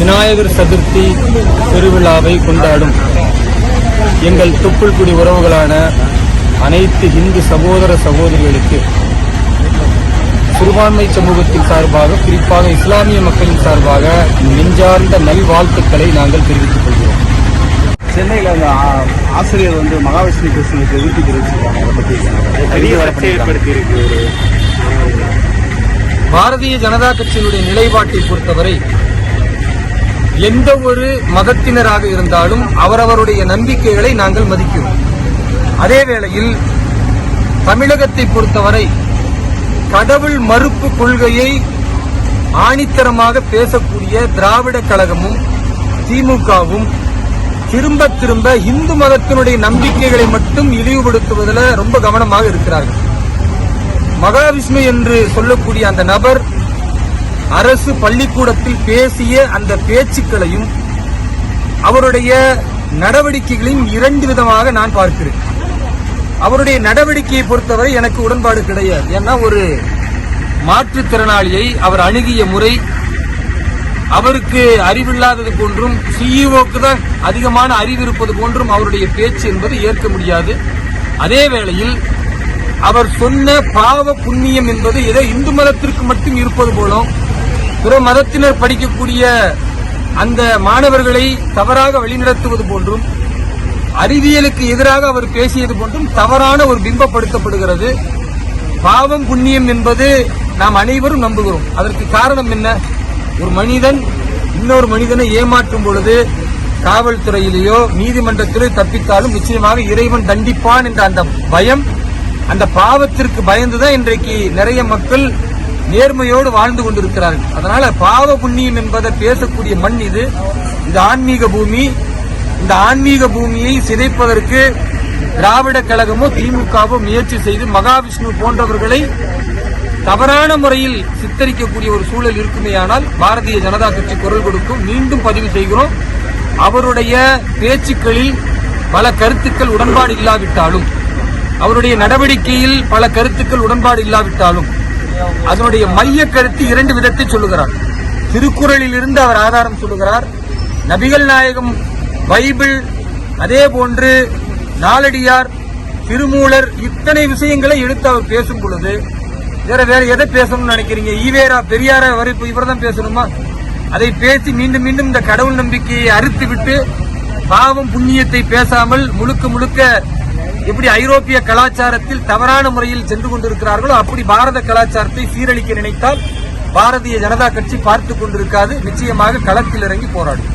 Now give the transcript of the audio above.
விநாயகர் சதுர்த்தி திருவிழாவை கொண்டாடும். எங்கள் தொப்புள்குடி உறவுகளான அனைத்து இந்து சகோதர சகோதரிகளுக்கு சிறுபான்மை சமூகத்தின் சார்பாக குறிப்பாக இஸ்லாமிய மக்களின் சார்பாக நெஞ்சார்ந்த நல்வாழ்த்துக்களை நாங்கள் தெரிவித்துக் கொள்கிறோம். சென்னையில் அந்த ஆ- ஆசிரியர் வந்து மகாவிஷ்ணு கிருஷ்ணனுக்கு எதிர்ப்பு தெரிவிச்சிருக்காங்க. அதை பற்றி பாரதிய ஜனதா கட்சியினுடைய நிலைப்பாட்டை பொறுத்தவரை எந்த ஒரு மதத்தினராக இருந்தாலும் அவரவருடைய நம்பிக்கைகளை நாங்கள் மதிக்கிறோம். அதே வேளையில் தமிழகத்தை பொறுத்தவரை கடவுள் மறுப்பு கொள்கையை ஆணித்தரமாக பேசக்கூடிய திராவிட கழகமும் திமுகவும் திரும்ப திரும்ப இந்து மதத்தினுடைய நம்பிக்கைகளை மட்டும் இழிவுபடுத்துவதில் ரொம்ப கவனமாக இருக்கிறார்கள். மகாவிஷ்ணு என்று சொல்லக்கூடிய அந்த நபர் அரசு பள்ளிக்கூடத்தில் பேசிய அந்த பேச்சுக்களையும் அவருடைய நடவடிக்கைகளையும் இரண்டு விதமாக நான் பார்க்கிறேன். அவருடைய நடவடிக்கையை பொறுத்தவரை எனக்கு உடன்பாடு கிடையாது. ஏன்னா ஒரு மாற்றுத்திறனாளியை அவர் அணுகிய முறை அவருக்கு அறிவில்லாதது போன்றும் சிஇஓக்கு தான் அதிகமான அறிவு இருப்பது போன்றும் அவருடைய பேச்சு என்பது ஏற்க முடியாது. அதே வேளையில் அவர் சொன்ன பாவ புண்ணியம் என்பது ஏதோ இந்து மதத்திற்கு மட்டும் இருப்பது போலும் பிற மதத்தினர் படிக்கக்கூடிய அந்த மாணவர்களை தவறாக வழிநடத்துவது போன்றும் அறிவியலுக்கு எதிராக அவர் பேசியது போன்றும் தவறான ஒரு பிம்பப்படுத்தப்படுகிறது. பாவம் புண்ணியம் என்பது நாம் அனைவரும் நம்புகிறோம். அதற்கு காரணம் என்ன? ஒரு மனிதன் இன்னொரு மனிதனை ஏமாற்றும் பொழுது காவல்துறையிலேயோ நீதிமன்றத்திலோ தப்பித்தாலும் நிச்சயமாக இறைவன் தண்டிப்பான் என்ற அந்த பயம் அந்த பாவத்திற்கு பயந்துதான் இன்றைக்கு நிறைய மக்கள் நேர்மையோடு வாழ்ந்து கொண்டிருக்கிறார்கள். அதனால பாவ புண்ணியம் என்பதை பேசக்கூடிய மண் இது. இது ஆன்மீக பூமி இந்த ஆன்மீக பூமியை சிதைப்பதற்கு திராவிட கழகமோ திமுகவோ முயற்சி செய்து மகாவிஷ்ணு போன்றவர்களை தவறான முறையில் சித்தரிக்கக்கூடிய ஒரு சூழல் இருக்குமேயானால் பாரதிய ஜனதா கட்சி குரல் கொடுக்கும். மீண்டும் பதிவு செய்கிறோம். அவருடைய பேச்சுக்களில் பல கருத்துக்கள் உடன்பாடு இல்லாவிட்டாலும் அவருடைய நடவடிக்கையில் பல கருத்துக்கள் உடன்பாடு இல்லாவிட்டாலும் அதனுடைய மைய கருத்து இரண்டு விதத்தை சொல்லுகிறார். திருக்குறளில் இருந்து அவர் ஆதாரம் சொல்லுகிறார். நபிகள் நாயகம் பைபிள் அதே போன்று நாலடியார் திருமூலர் இத்தனை விஷயங்களை எடுத்து அவர் பேசும் பொழுது வேற வேற எதை பேசணும்னு நினைக்கிறீங்க? ஈவேரா பெரியார வரை இப்ப இவர்தான் பேசணுமா? அதை பேசி மீண்டும் மீண்டும் இந்த கடவுள் நம்பிக்கையை அறுத்து விட்டு பாவம் புண்ணியத்தை பேசாமல் முழுக்க முழுக்க எப்படி ஐரோப்பிய கலாச்சாரத்தில் தவறான முறையில் சென்று கொண்டிருக்கிறார்களோ அப்படி பாரத கலாச்சாரத்தை சீரழிக்க நினைத்தால் பாரதிய ஜனதா கட்சி பார்த்து கொண்டிருக்காது. நிச்சயமாக களத்தில் இறங்கி போராடும்.